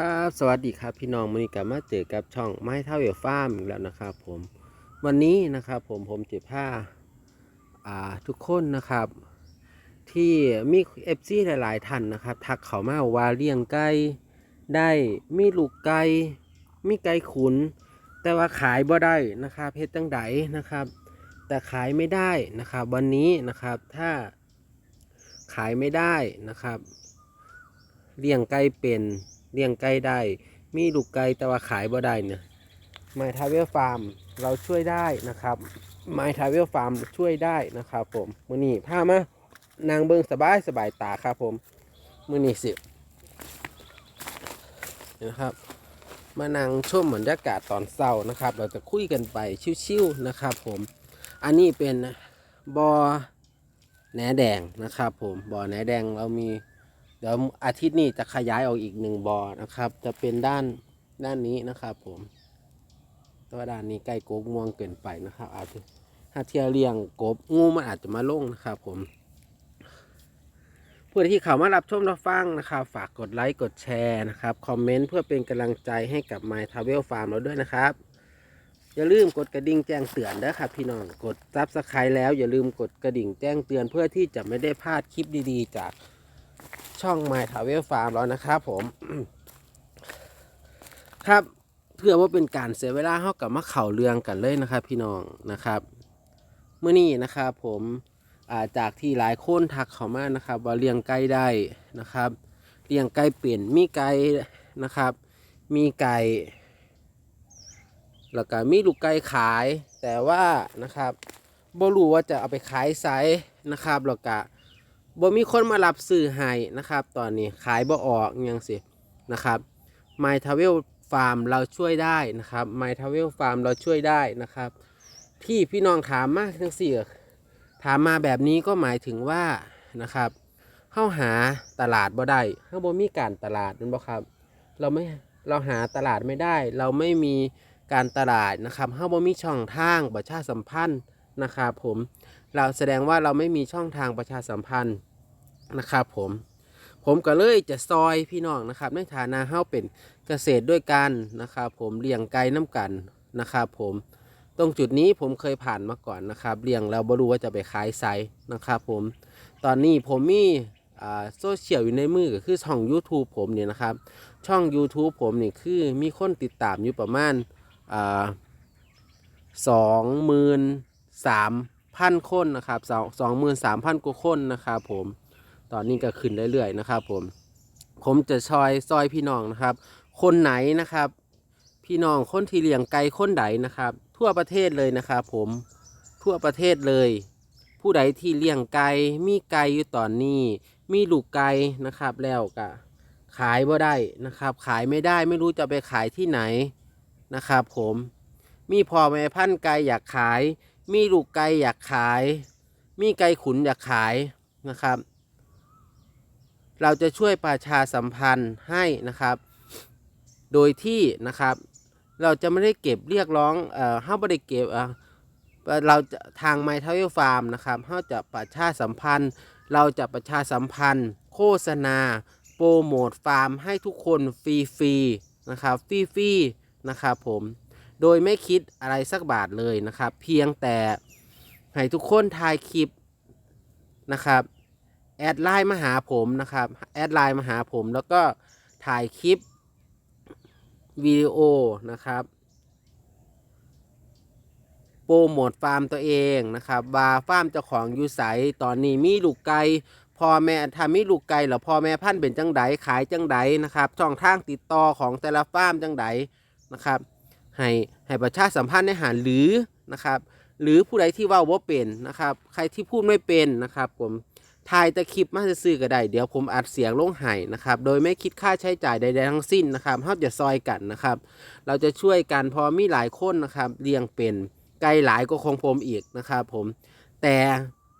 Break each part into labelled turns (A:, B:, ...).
A: ครับสวัสดีครับพี่น้องวันนี้กลับมาเจอกับช่องไม้เท่าเวลฟาร์มอีกแล้วนะครับผมวันนี้นะครับผมผมจะพาอ่าทุกคนนะครับ ที่มีเอฟซีหลายๆท่านนะครับทักเขามาว่าเลี้ยงไก่ได้มีลูกไก่มีไก่ขุน แต่ว่าขายบ่ได้นะครับเพชรตั้งไดนะครับ แต่ขายไม่ได้นะครับ วันนี้นะครับถ้าขายไม่ได้นะครับเลี้ยงไก่เป็น เลี้ยงไก่ได้ มีลูกไก่แต่ว่าขายบ่ได้เนี่ยไมทาเวลฟาร์มเราช่วยได้นะครับไมทาเวลฟาร์มช่วยได้นะครับผมมือนี้พามานางเบิงสบายสบายตาครับผมมือนี้สินะครับ มานั่งชมบรรยากาศตอนเช้านะครับ เราจะคุยกันไปชิวๆนะครับผมอันนี้เป็นบอแหนแดงนะครับผมบอแหนแดงเรามี ดี๋ยวอาทิตย์นี้จะขยายออกอีกหนึ่งบอนะครับ จะเป็นด้านด้านนี้นะครับผมตัวด้านนี้ใกล้กบม่วงเกินไปนะครับ อาจจะถ้าเที่ยวเลี้ยงกบงูมันอาจจะมาลงนะครับ ผมผู้ที่เข้ามารับชมรับฟังนะครับ ฝากกดไลค์กดแชร์นะครับคอมเมนต์เพื่อเป็นกำลังใจให้กับ My Travel Farm เราด้วยนะครับ อย่าลืมกดกระดิ่งแจ้งเตือนนะครับ พี่น้องกดซับสไครต์แล้วอย่าลืมกดกระดิ่งแจ้งเตือนเพื่อที่จะไม่ได้พลาดคลิปดีๆ จาก ช่อง My Travel Farm แล้วนะครับผม ครับเพื่อว่าเป็นการเสียเวลาเข้ากับมาเข่าเรืองกันเลยนะครับ พี่น้องนะครับเมื่อนี้นะครับผมอาจากที่หลายคนทักเขามานะครับ ว่าเลี้ยงไก่ได้นะครับเลี้ยงไก่เปลี่ยนมีไก่นะครับ มีไก่แล้วก็มีลูกไก่ขาย แต่ว่านะครับบ่รู้ว่าจะเอาไปขายไซนะครับแล้วก็ บ่มีคนมารับซื้อให้นะครับ ตอนนี้ขายบ่ออกยังสินะครับ My Travel Farm เราช่วยได้นะครับ My Travel Farm เราช่วยได้นะครับ ที่พี่น้องถามมาทั้งสี่ถามมาแบบนี้ก็หมายถึงว่านะครับเข้าหาตลาดบ่ได้เข้าบ่มีการตลาดนั่นบ่ครับ เราไม่เราหาตลาดไม่ได้ เราไม่มีการตลาดนะครับเข้าบ่มีช่องทางประชาสัมพันธ์นะครับ ผม เราแสดงว่าเราไม่มีช่องทางประชาสัมพันธ์นะครับผม ผมก็เลยจะซอยพี่น้องนะครับ ในฐานะเฮาเป็นเกษตรด้วยกันนะครับผมเลี้ยงไก่น้ำกันนะครับผมตรงจุดนี้ผมเคยผ่านมาก่อนนะครับเลี้ยงแล้วบ่รู้ว่าจะไปขายไซนะครับผมตอนนี้ผมมีโซเชียลอยู่ในมือก็คือช่อง YouTube ผมเนี่ยนะครับ ช่อง YouTube ผมนี่คือมีคนติดตามอยู่ประมาณสองหมื่นสาม พันคนนะครับสองสองหมื่นสามพันกว่าคนนะครับผมตอนนี้ก็ขึ้นเรื่อยๆนะครับผมผมจะซอยซอยพี่น้องนะครับ คนไหนนะครับ พี่น้องคนที่เลี้ยงไก่คนใดนะครับ ทั่วประเทศเลยนะครับผมทั่วประเทศเลย ผู้ใดที่เลี้ยงไก่มีไก่อยู่ตอนนี้ มีลูกไก่นะครับแล้วก็ขายบ่ได้นะครับ ขายไม่ได้ไม่รู้จะไปขายที่ไหนนะครับ ผมมีพ่อแม่พันธุ์ไก่อยากขาย มีลูกไก่อยากขาย มีไก่ขุนอยากขายนะครับ เราจะช่วยประชาสัมพันธ์ให้นะครับ โดยที่นะครับเราจะไม่ได้เก็บเรียกร้องเอ่อห้าไม่ได้เก็บเอ่อเราจะทางไมท a วฟาร์มนะครับเราจะประชาสัมพันธ์ เราจะประชาสัมพันธ์ โฆษณา โปรโมทฟาร์มให้ทุกคนฟรีๆนะครับฟรีๆนะครับผม โดยไม่คิดอะไรสักบาทเลยนะครับ เพียงแต่ให้ทุกคนถ่ายคลิปนะครับแอดไลน์มาหาผมนะครับแอดไลน์มาหาผมแล้วก็ถ่ายคลิปวิดีโอนะครับโปรโมทฟาร์มตัวเองนะครับว่าฟาร์มเจ้าของอยู่ใสตอนนี้มีลูกไก่พ่อแม่ถ้ามีลูกไก่แล้วพ่อแม่พันธุ์เป็นจังไดขายจังไดนะครับช่องทางติดต่อของแต่ละฟาร์มจังไดนะครับ ให้ให้ประชาสัมพันธ์ในหารหรือนะครับ หรือผู้ใดที่ว่าว่าเป็นนะครับ ใครที่พูดไม่เป็นนะครับ ผมถ่ายแต่คลิปมาซื้อก็ได้เดี๋ยวผมอัดเสียงลงไห้นะครับ โดยไม่คิดค่าใช้จ่ายใดๆทั้งสิ้นนะครับเราจะซอยกันนะครับ เราจะช่วยกันพอมีหลายคนนะครับเลี้ยงเป็นไกลหลายก็ของผมอีกนะครับ ผมแต่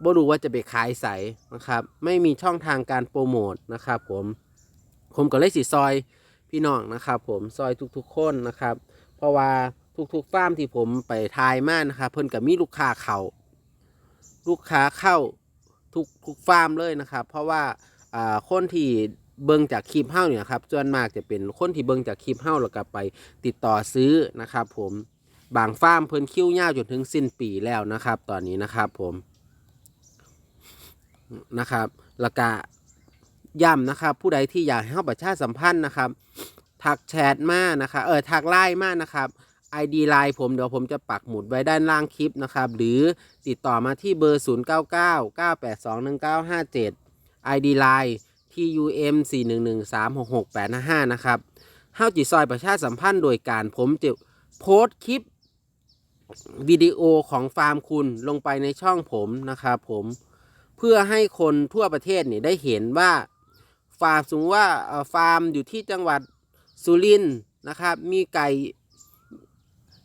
A: บ่รู้ว่าจะไปขายใสนะครับ ไม่มีช่องทางการโปรโมทนะครับ ผม ผมก็เลยสิซอยพี่น้องนะครับ ผมซอยทุกๆคนนะครับ ราะว่าทุกๆฟาร์มที่ผมไปทายมานะครับเพิ่นกับมีลูกค้าเขาลูกค้าเข้าทุกทุกฟาร์มเลยนะครับ เพราะว่าอ่าคนที่เบิ่งจากคลิปเฮ้าเนี่ยครับส่วนมากจะเป็นคนที่เบิ่งจากคลิปเฮ้าแล้วก็ไปติดต่อซื้อนะครับผมบางฟาร์มเพิ่นคิ้วยาวจนถึงสิ้นปีแล้วนะครับ ตอนนี้นะครับผมนะครับแล้วก็ย้ำนะครับ ผู้ใดที่อยากให้เฮาประชาสัมพันธ์นะครับ ทักแชทมานะครับเออทักไลน์มานะครับ ID ไลน์ผมเดี๋ยวผมจะปักหมุดไว้ด้านล่างคลิปนะครับ หรือติดต่อมาที่เบอร์ 0 9 9 9 8 2 1 9 5 7 ID ไลน์ TUM 4 1 1 3 6 6 8 5 5นะครับเฮาจิซอยประชาสัมพันธ์โดยการผมจะโพสต์คลิปวิดีโอของฟาร์มคุณลงไปในช่องผมนะครับผมเพื่อให้คนทั่วประเทศนี่ได้เห็นว่าฟาร์มสมมติว่าเออฟาร์มอยู่ที่จังหวัด สุรินนะครับ มีไก่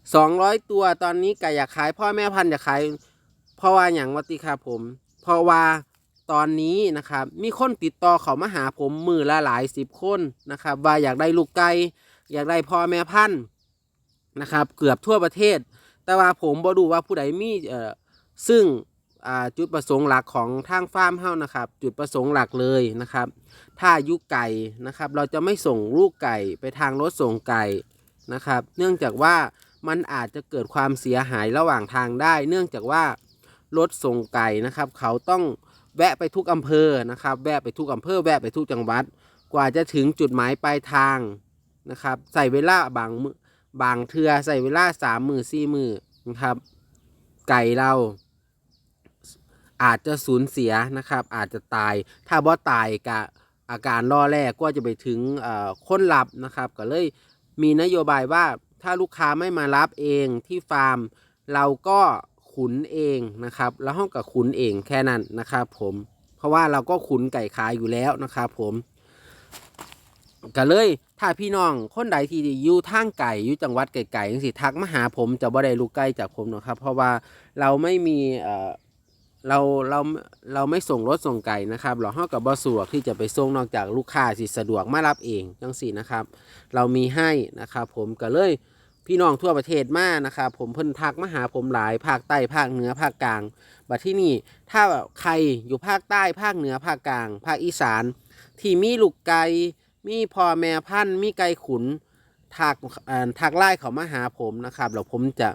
A: 200 ตัวตอนนี้ไก่อยากขาย พ่อแม่พันธุ์อยากขายเพราะว่าอย่างวัติครับผมเพราะว่าตอนนี้นะครับ มีคนติดต่อเขามาหาผมมือละหลายสิบคนนะครับ ว่าอยากได้ลูกไก่อยากได้พ่อแม่พันธุ์นะครับ เกือบทั่วประเทศ แต่ว่าผมบ่ดูว่าผู้ใดมีเอ่อซึ่ง จุดประสงค์หลักของทางฟาร์มเฮ้านะครับ จุดประสงค์หลักเลยนะครับ ถ้ายุไก่นะครับ เราจะไม่ส่งลูกไก่ไปทางรถส่งไก่นะครับ เนื่องจากว่ามันอาจจะเกิดความเสียหายระหว่างทางได้ เนื่องจากว่ารถส่งไก่นะครับ เขาต้องแวะไปทุกอำเภอนะครับ แวะไปทุกอำเภอแวะไปทุกจังหวัด กว่าจะถึงจุดหมายปลายทางนะครับ ใส่เวลาบางมือบางเทือใส่เวลาสามมือสี่มือนะครับ ไก่เรา อาจจะสูญเสียนะครับ อาจจะตาย ถ้าบ่ตายกะอาการล่อแรกก็จะไปถึงเอ่อคนรับนะครับ ก็เลยมีนโยบายว่าถ้าลูกค้าไม่มารับเองที่ฟาร์ม เราก็ขุนเองนะครับ แล้วห้องกับขุนเองแค่นั้นนะครับผมเพราะว่าเราก็ขุนไก่ขายอยู่แล้วนะครับผมก็เลยถ้าพี่น้องคนใดที่อยู่ทางไก่อยู่จังหวัดไก่ๆจังสิทักมาหาผมจะบ่ได้ลูกไก่จากผมหรอกครับ เพราะว่าเราไม่มี เราเราเราไม่ส่งรถส่งไก่นะครับเราเฮากับบ่สะดวกที่จะไปส่งนอกจากลูกค้าสิสะดวกมารับเองจังสี่นะครับ เรามีให้นะครับ ผมก็เลยพี่น้องทั่วประเทศมานะครับผมเพิ่นทักมาหาผมหลายภาคใต้ภาคเหนือภาคกลางบัดที่นี่ถ้าใครอยู่ภาคใต้ภาคเหนือภาคกลาง ภาคอีสาน ที่มีลูกไก่มีพ่อแม่พันธุ์มีไก่ขุนทักทักไล่เขามาหาผมนะครับแล้วผมจะ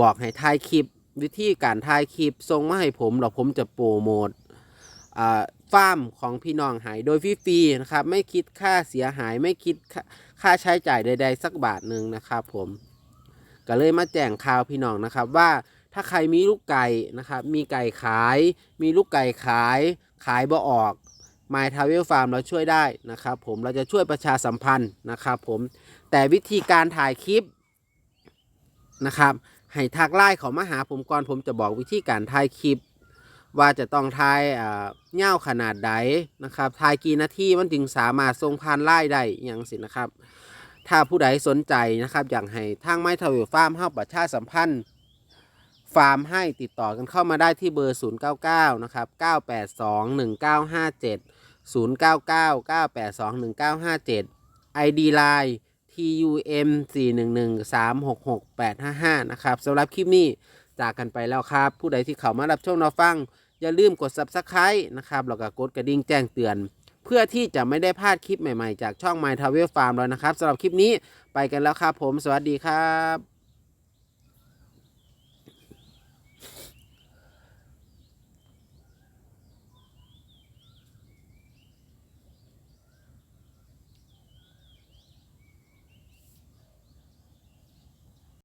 A: บอกให้ถ่ายคลิป วิธีการถ่ายคลิปส่งมาให้ผมแล้วผมจะโปรโมทฟาร์มของพี่น้องหายโดยฟรีๆนะครับ ไม่คิดค่าเสียหายไม่คิดค่าค่าใช้จ่ายใด ๆ สักบาทหนึ่งนะครับผมก็เลยมาแจ้งข่าวพี่น้องนะครับว่าถ้าใครมีลูกไก่นะครับมีไก่ขาย มีลูกไก่ขาย ขายบ่ออก My t r a v e l Farm เราช่วยได้นะครับผมเราจะช่วยประชาสัมพันธ์นะครับผมแต่วิธีการถ่ายคลิปนะครับ ให้ทักไลน์เขามาหาผมก่อนผมจะบอกวิธีการถ่ายคลิป ว่าจะต้องถ่ายอ่าเงาขนาดใดนะครับถ่ายกี่นาทีมันจึงสามารถส่งผ่านไลน์ได้อย่างสินะครับ ถ้าผู้ใดสนใจนะครับ อยากให้ทางไม้ทาวเวลฟาร์มเฮาประชาสัมพันธ์ฟาร์มให้ติดต่อกันเข้ามาได้ที่เบอร์ 099 นะครับ 982 1957 099 982 1957 ID Line TUM 411 366 855 นะครับสำหรับคลิปนี้จากกันไปแล้วครับ ผู้ใดที่เข้ามารับชมรับฟัง อย่าลืมกด Subscribe นะครับแล้วก็กดกระดิ่งแจ้งเตือน เพื่อที่จะไม่ได้พลาดคลิปใหม่ๆ จากช่อง My Travel Farm แล้วนะครับสำหรับคลิปนี้ไปกันแล้วครับผม สวัสดีครับ